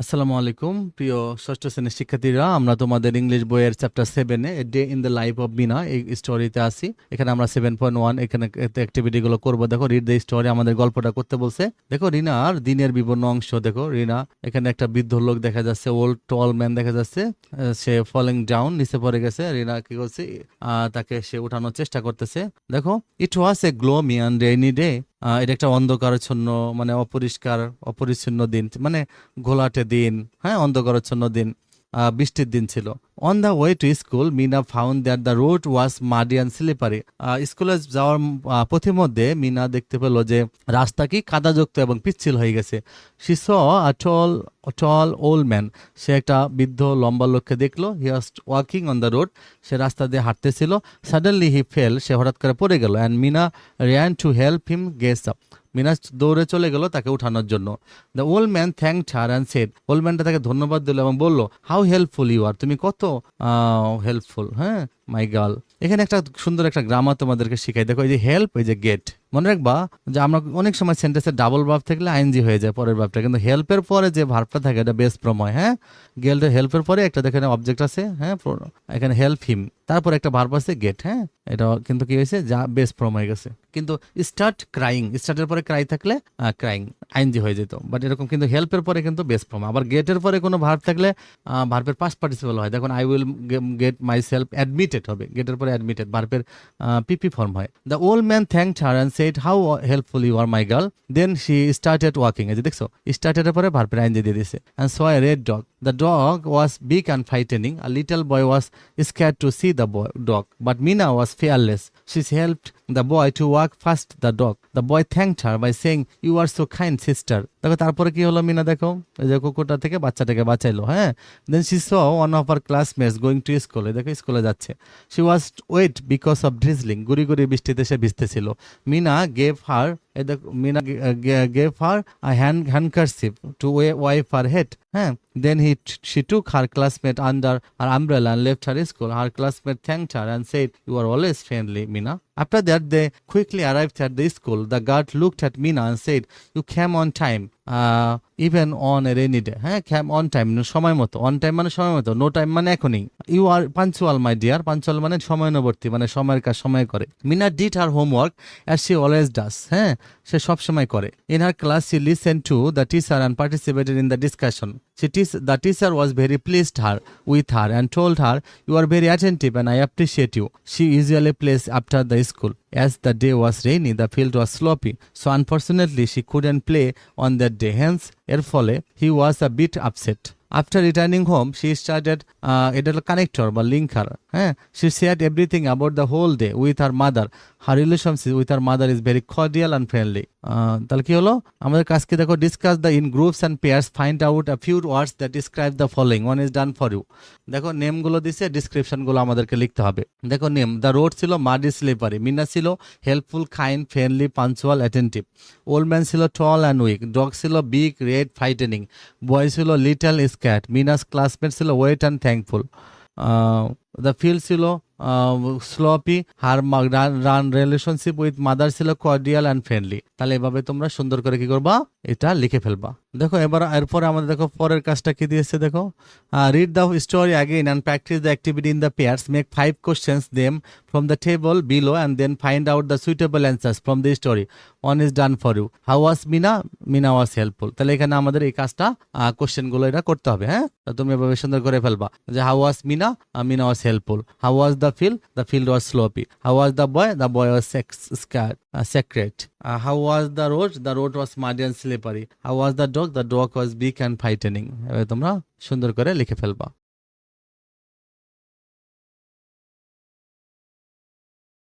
আসসালামু আলাইকুম, প্রিয় ষষ্ঠ শ্রেণির শিক্ষার্থীরা। আমরা তোমাদের ইংলিশ বইয়ের চ্যাপ্টার সেভেনে day in the life of Meena এই স্টোরিতে আসি এখানে আমরা সেভেন পয়েন্ট ওয়ান এখানে অ্যাক্টিভিটি গুলো করব। দেখো রিড দ্য স্টোরি আমাদের গল্পটা করতে বলছে। দেখো রিনার দিনের বিভিন্ন অংশ। দেখো, রিনা, এখানে একটা বৃদ্ধ লোক দেখা যাচ্ছে ওল্ড টল ম্যান দেখা যাচ্ছে। সে ফলিং ডাউন নিচে পড়ে গেছে। রিনা কি করছে? তাকে সে উঠানোর চেষ্টা করতেছে। দেখো it was a gloomy and rainy day এটা একটা অন্ধকারচ্ছন্ন মানে অপরিষ্কার অপরিচ্ছন্ন দিন মানে ঘোলাটে দিন হ্যাঁ অন্ধকারচ্ছন্ন দিন। বৃষ্টির দিন ছিল। On the way to school Meena found that the road was muddy and slippery স্কুলে যাওয়ার পথিমধ্যে মিনা দেখতে পেল যে রাস্তা কি কাদাযুক্ত এবং পিচ্ছিল হয়ে গেছে। She saw a tall tall old man সে একটা বৃদ্ধ লম্বা লোককে দেখল। He was walking on the road সে রাস্তা দিয়ে হাঁটতেছিল। সাডেনলি হি ফেল সে হঠাৎ করে পড়ে গেল। And Meena ran to help him gets up মিনাজ দৌড়ে চলে গেল তাকে উঠানোর জন্য। The old man thank her and said old ম্যানটা তাকে ধন্যবাদ দিল এবং বলল হাউ হেল্পফুল ইউ আর তুমি কত হেল্পফুল হ্যাঁ? মাই গার্ল এখানে একটা সুন্দর একটা গ্রামার তোমাদেরকে শিখাই। দেখো, এই যে হেল্প এই যে গেট মনে রাখবা যে আমরা অনেক সময় সেন্টেন্সে ডাবল ভাব থাকলে আইনজি হয়ে যায় পরের ভাবটা কিন্তু হেল্পের পরে যে ভার্বটা থাকে, এটা বেস্ট প্রময় হ্যাঁ? গেল্টের হেল্পের পরে একটা দেখেন অবজেক্ট আছে হ্যাঁ? এখানে হেল্প হিম তারপর একটা ভার্ব আছে গেট হ্যাঁ? এটা কিন্তু কি হয়েছে? যা বেস্ট প্রম হয়ে গেছে। কিন্তু স্টার্ট ক্রাইং স্টার্টের পরে ক্রাই থাকলে ক্রাইং আইনজি হয়ে যেত। বাট এরকম কিন্তু হেল্পের পরে কিন্তু বেস্ট প্রম আবার গেটের পরে কোনো ভার্ব থাকলে ভার্বের পাস পার্টিসিপাল হয়। দেখুন I will get myself admitted হবে। গেটের পরে অ্যাডমিটেড বার্পের পিপি ফর্ম হয়। The old man thank her and said how helpful you are my girl then she started walking এই যে দেখছ স্টার্টেডের পরে বার্পের আইন দিয়ে দিয়েছে। And saw a red dog the dog was big and frightening a little boy was scared to see the boy, dog, but Mina was fearless. She helped the boy to walk past the dog. The boy thanked her by saying, "You are so kind, sister." দেখো তারপরে কি হলো মিনা দেখো এই যে কুকুরটা থেকে বাচ্চাটাকে বাঁচাইলো হ্যাঁ then she saw one of her classmates going to school দেখো স্কুলে যাচ্ছে she was wet because of drizzling গুড়ি গুড়ি বৃষ্টিতে সে ভিজতেছিল Meena gave her the Mina gave her a hand handkerchief to wipe her head. Then he she took her classmate under her umbrella and left her school. Her classmate thanked her and said, "You are always friendly, Mina." After that, they quickly arrived at the school. The guard looked at Mina and said, You came on time. Uh, even on a rainy day হ্যাঁ ক্যাম on time সময় মতো on time মানে সময় মতো no time মানে এখনই you are punctual my dear punctual মানে সময়ানুবর্তী মানে সময়ের কাজ সময় করে Meena did her homework as she always does হ্যাঁ সে সব সময় করে in her class she listen to the teacher and participated in the discussion She teach, the teacher was very pleased her with her and told her, "You are very attentive and I appreciate you." She usually plays after the school. As the day was rainy, the field was sloppy, so unfortunately she couldn't play on that day. Hence, এর ফলে he was a bit upset. Returning home, she started uh, এটা হলো connector বা linker. হ্যাঁ? She shared everything about the whole day with her mother. Her relationship with her mother is very cordial and friendly. তাহলে কি হলো? আমাদের কাজকে দেখো discuss the in groups and pairs find out a few words that describe the following one is done for you দেখো নেমগুলো দিছে ডিসক্রিপশনগুলো আমাদেরকে লিখতে হবে। দেখো নেম দ্য রোড ছিল মাডি স্লিপারি মিনা ছিল helpful kind friendly punctual attentive old man ছিল টল অ্যান্ড উইক ডগ ছিল বিগ রেড ফাইটেনিং বয় ছিল লিটল স্ক্যাট মিনাস ক্লাসমেট ছিল wet and thankful the field ছিল sloppy her own relationship with mother ছিল cordial and friendly তাহলে এভাবে তোমরা সুন্দর করে কি করবা? এটা লিখে ফেলবা। দেখো, এবার, এরপরে আমাদের দেখো, পরের কাজটা কি দিয়েছে দেখো? Read the story again and practise the activity in the pairs make five questions them from the table below and then find out the suitable answers from the story one is done for you how was Meena Meena was helpful তাহলে এখানে আমাদের এই কাজটা কোশ্চেনগুলো এটা করতে হবে হ্যাঁ? তুমি এভাবে সুন্দর করে ফেলবা যে how was Meena Meena was helpful how was the field the field was sloppy how was the boy the boy was scared how was the road the road was muddy and slippery how was the dog the dog was big and frightening তোমরা সুন্দর করে লিখে ফেলবা।